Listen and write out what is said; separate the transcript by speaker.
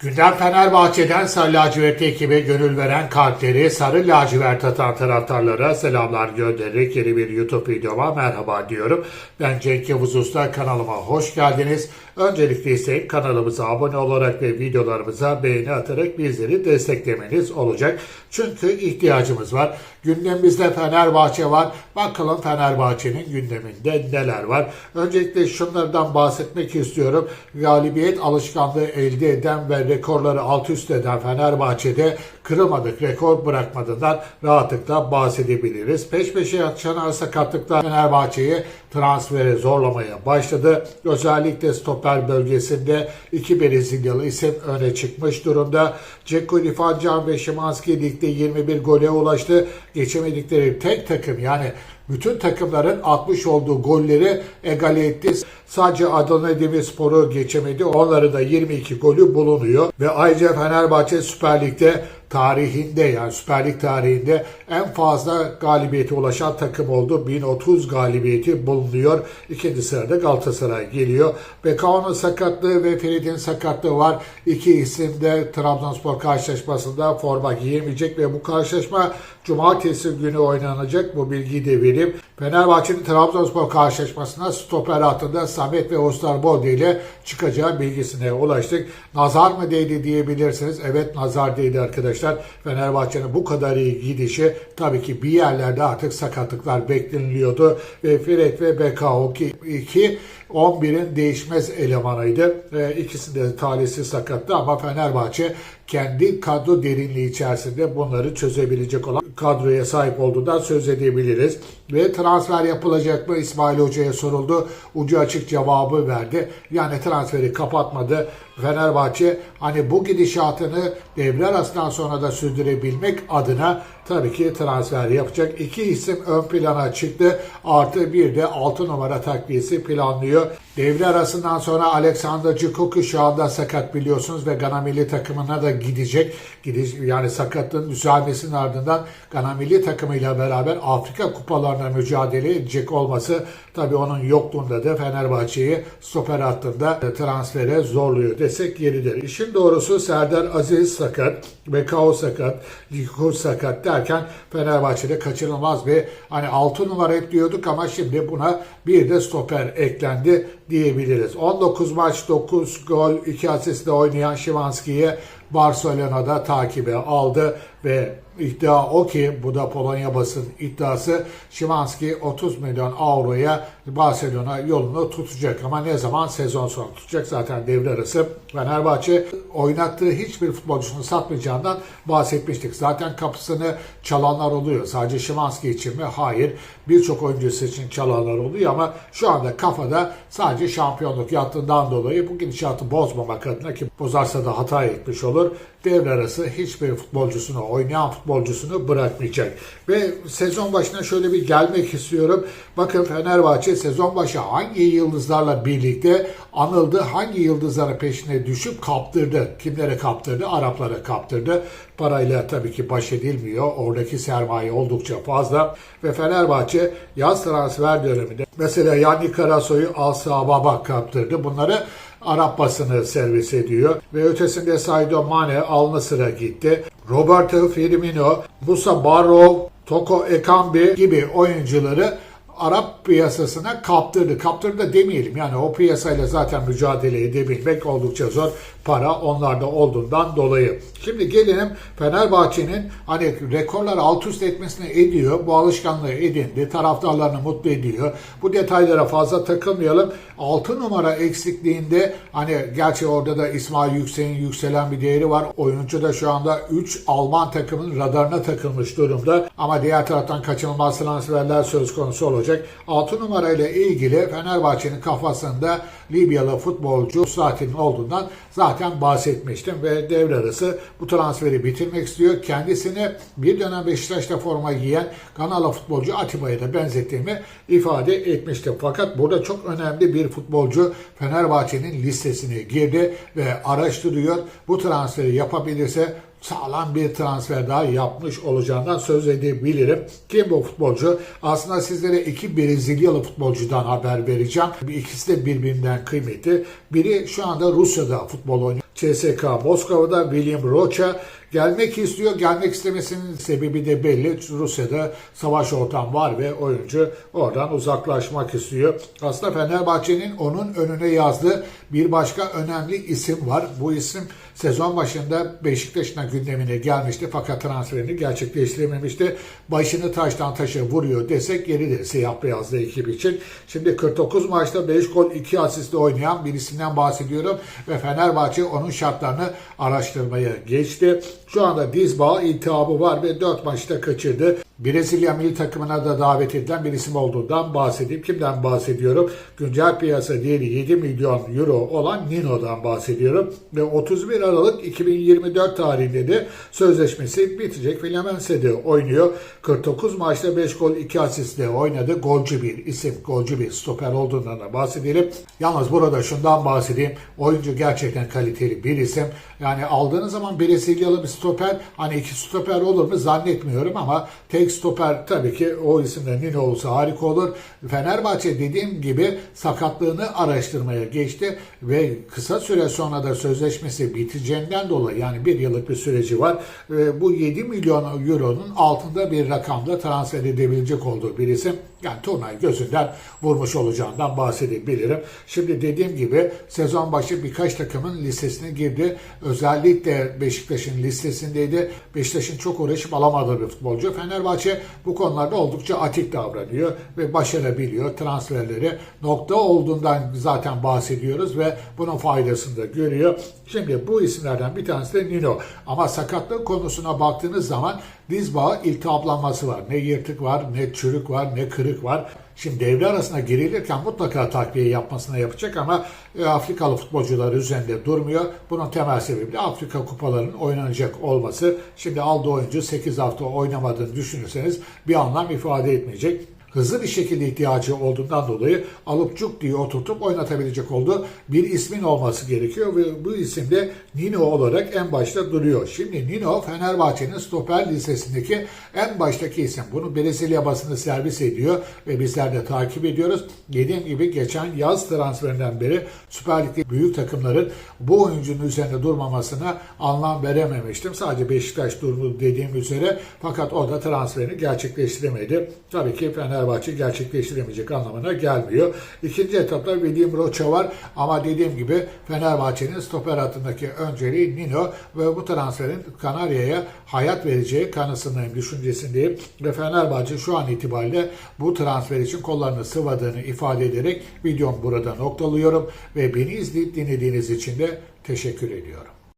Speaker 1: Gündem Fenerbahçe'den Sarı Lacivert ekibe gönül veren kalpleri Sarı Lacivert atan taraftarlara selamlar göndererek yeni bir YouTube videoma merhaba diyorum. Ben Cenk Yavuz Usta kanalıma hoş geldiniz. Öncelikle ise kanalımıza abone olarak ve videolarımıza beğeni atarak bizleri desteklemeniz olacak. Çünkü ihtiyacımız var. Gündemimizde Fenerbahçe var. Bakalım Fenerbahçe'nin gündeminde neler var. Öncelikle şunlardan bahsetmek istiyorum. Galibiyet alışkanlığı elde eden ve rekorları alt üst eden Fenerbahçe'de kırılmadık rekor bırakmadığından rahatlıkla bahsedebiliriz. Peş peşe yaşanan sakatlıklar Fenerbahçe'yi transfere zorlamaya başladı. Özellikle stoper bölgesinde iki Brezilyalı isim öne çıkmış durumda. Ceko Lifancan ve Şimanski ligde 21 gole ulaştı. Geçemedikleri tek takım yani bütün takımların atmış olduğu golleri egale etti. Sadece Adana Demirspor'u geçemedi. Onların da 22 golü bulunuyor. Ve ayrıca Fenerbahçe Süper Lig'de tarihinde yani Süper Lig tarihinde en fazla galibiyete ulaşan takım oldu. 1030 galibiyeti bulunuyor. İkinci sırada Galatasaray geliyor. Bekao'nun sakatlığı ve Ferit'in sakatlığı var. İki isim de Trabzonspor karşılaşmasında forma giyemeyecek ve bu karşılaşma Cumartesi günü oynanacak. Bu bilgiyi de vereyim. Fenerbahçe'nin Trabzonspor karşılaşmasına stoper hattında Samet ve Osterbolde ile çıkacağı bilgisine ulaştık. Nazar mı değdi diyebilirsiniz. Evet nazar değdi arkadaşlar. Fenerbahçe'nin bu kadar iyi gidişi tabii ki bir yerlerde artık sakatlıklar bekleniliyordu. Ve Fred ve Bekao ki iki 11'in değişmez elemanıydı. E, ikisi de talihsiz sakattı ama Fenerbahçe kendi kadro derinliği içerisinde bunları çözebilecek olan kadroya sahip olduğundan söz edebiliriz. Ve transfer yapılacak mı İsmail Hoca'ya soruldu. Ucu açık cevabı verdi. Yani transferi kapatmadı. Fenerbahçe hani bu gidişatını devre arasından sonra da sürdürebilmek adına tabii ki transfer yapacak. İki isim ön plana çıktı. Artı bir de 6 numara takviyesi planlıyor. Devre arasından sonra Alexander Cikuku şu anda sakat biliyorsunuz ve Gana milli takımına da gidecek. Gidiş, yani sakatlığın düzelmesinin ardından Gana milli takımıyla beraber Afrika kupalarına mücadele edecek olması tabii onun yokluğunda da Fenerbahçe'yi stoper hattında transfere zorluyor desek yeridir. İşin doğrusu Serdar Aziz sakat, Bekao sakat, Likur sakat derken Fenerbahçe'de kaçırılmaz bir hani 6 numara hep diyorduk ama şimdi buna bir de stoper eklendi diyebiliriz. 19 maç 9 gol 2 asistle oynayan Şimanski'ye Barcelona'da takibe aldı ve iddia o ki bu da Polonya basın iddiası Şimanski 30 milyon avroya Barcelona yolunu tutacak ama ne zaman sezon sonu tutacak zaten devre arası Fenerbahçe oynattığı hiçbir futbolcusunu satmayacağından bahsetmiştik. Zaten kapısını çalanlar oluyor. Sadece Şimanski için mi? Hayır. Birçok oyuncusu için çalanlar oluyor ama şu anda kafada sadece şampiyonluk yattığından dolayı bu gidişatı bozmamak adına ki bozarsa da hata etmiş olur. Devre arası hiçbir futbolcusunu, oynayan futbolcusunu bırakmayacak. Ve sezon başına şöyle bir gelmek istiyorum. Bakın Fenerbahçe sezon başı hangi yıldızlarla birlikte anıldı, hangi yıldızların peşine düşüp kaptırdı. Kimlere kaptırdı? Araplara kaptırdı. Parayla tabii ki baş edilmiyor. Oradaki sermaye oldukça fazla. Ve Fenerbahçe yaz transfer döneminde mesela Yannick Karasoy'u Al Sabah'a kaptırdı. Bunları Arap basını servis ediyor. Ve ötesinde Sadio Mane Al Nassr'a gitti. Roberto Firmino, Musa Barrow, Toko Ekambi gibi oyuncuları Arap piyasasına kaptırdı. Kaptırdı demeyelim yani o piyasayla zaten mücadele edebilmek oldukça zor. Para onlarda olduğundan dolayı. Şimdi gelelim Fenerbahçe'nin hani rekorlar alt üst etmesini ediyor. Bu alışkanlığı edindi. Taraftarlarını mutlu ediyor. Bu detaylara fazla takılmayalım. 6 numara eksikliğinde hani gerçi orada da İsmail Yüksel'in yükselen bir değeri var. Oyuncu da şu anda 3 Alman takımın radarına takılmış durumda. Ama diğer taraftan kaçınılmaz transferler söz konusu olacak. 6 numara ile ilgili Fenerbahçe'nin kafasında Libyalı futbolcu Slatin'in olduğundan zaten bahsetmiştim ve devre arası bu transferi bitirmek istiyor. Kendisini bir dönem Beşiktaş'ta forma giyen Ganalı futbolcu Atiba'ya da benzettiğimi ifade etmiştim. Fakat burada çok önemli bir futbolcu Fenerbahçe'nin listesine girdi ve araştırıyor. Bu transferi yapabilirse sağlam bir transfer daha yapmış olacağından söz edebilirim. Kim bu futbolcu? Aslında sizlere iki Brezilyalı futbolcudan haber vereceğim. İkisi de birbirinden kıymetli. Biri şu anda Rusya'da futbol oynuyor. CSK Moskova'da William Rocha gelmek istiyor. Gelmek istemesinin sebebi de belli. Rusya'da savaş ortam var ve oyuncu oradan uzaklaşmak istiyor. Aslında Fenerbahçe'nin onun önüne yazdığı bir başka önemli isim var. Bu isim sezon başında Beşiktaş'ın gündemine gelmişti fakat transferini gerçekleştirememişti. Başını taştan taşa vuruyor desek yeridir siyah beyazlı ekip için. Şimdi 49 maçta 5 gol 2 asistle oynayan bir isimden bahsediyorum ve Fenerbahçe onun şartlarını araştırmaya geçti. Şu anda diz bağı iltihabı var ve 4 maçta kaçırdı. Brezilya milli takımına da davet edilen bir isim olduğundan bahsedeyim. Kimden bahsediyorum? Güncel piyasa değeri 7 milyon euro olan Nino'dan bahsediyorum. Ve 31 Aralık 2024 tarihinde de sözleşmesi bitecek. Fluminense'de oynuyor. 49 maçta 5 gol 2 asistle oynadı. Golcü bir isim, golcü bir stoper olduğundan da bahsedelim. Yalnız burada şundan bahsedeyim. Oyuncu gerçekten kaliteli bir isim. Yani aldığınız zaman Brezilyalı bir stoper hani iki stoper olur mu zannetmiyorum ama tek stoper tabii ki o isimde Nino olsa harika olur. Fenerbahçe dediğim gibi sakatlığını araştırmaya geçti ve kısa süre sonra da sözleşmesi biteceğinden dolayı yani bir yıllık bir süreci var. Ve bu 7 milyon euronun altında bir rakamda transfer edebilecek olduğu bir isim. Yani turnayı gözünden vurmuş olacağından bahsedebilirim. Şimdi dediğim gibi sezon başı birkaç takımın listesine girdi. Özellikle Beşiktaş'ın listesindeydi. Beşiktaş'ın çok uğraşıp alamadığı bir futbolcu. Fenerbahçe bu konularda oldukça atik davranıyor ve başarabiliyor transferleri. Nokta olduğundan zaten bahsediyoruz ve bunun faydasını da görüyor. Şimdi bu isimlerden bir tanesi de Nino. Ama sakatlık konusuna baktığınız zaman diz bağı iltihaplanması var. Ne yırtık var, ne çürük var, ne kırık var. Şimdi devre arasına girilirken mutlaka takviye yapmasına yapacak ama e, Afrikalı futbolcular üzerinde durmuyor. Bunun temel sebebi de Afrika kupalarının oynanacak olması. Şimdi aldığı oyuncu 8 hafta oynamadığını düşünürseniz bir anlam ifade etmeyecek hızlı bir şekilde ihtiyacı olduğundan dolayı alıp cuk diye oturtup oynatabilecek olduğu bir ismin olması gerekiyor ve bu isim de Nino olarak en başta duruyor. Şimdi Nino Fenerbahçe'nin stoper listesindeki en baştaki isim. Bunu Brezilya basını servis ediyor ve bizler de takip ediyoruz. Dediğim gibi geçen yaz transferinden beri Süper Lig'de büyük takımların bu oyuncunun üzerinde durmamasına anlam verememiştim. Sadece Beşiktaş durdu dediğim üzere fakat o da transferini gerçekleştiremedi. Tabii ki Fenerbahçe gerçekleştiremeyecek anlamına gelmiyor. İkinci etapta William Rocha var ama dediğim gibi Fenerbahçe'nin stoper hattındaki önceliği Nino ve bu transferin Kanarya'ya hayat vereceği kanısındayım, düşüncesindeyim. Ve Fenerbahçe şu an itibariyle bu transfer için kollarını sıvadığını ifade ederek videomu burada noktalıyorum ve beni izleyip dinlediğiniz için de teşekkür ediyorum.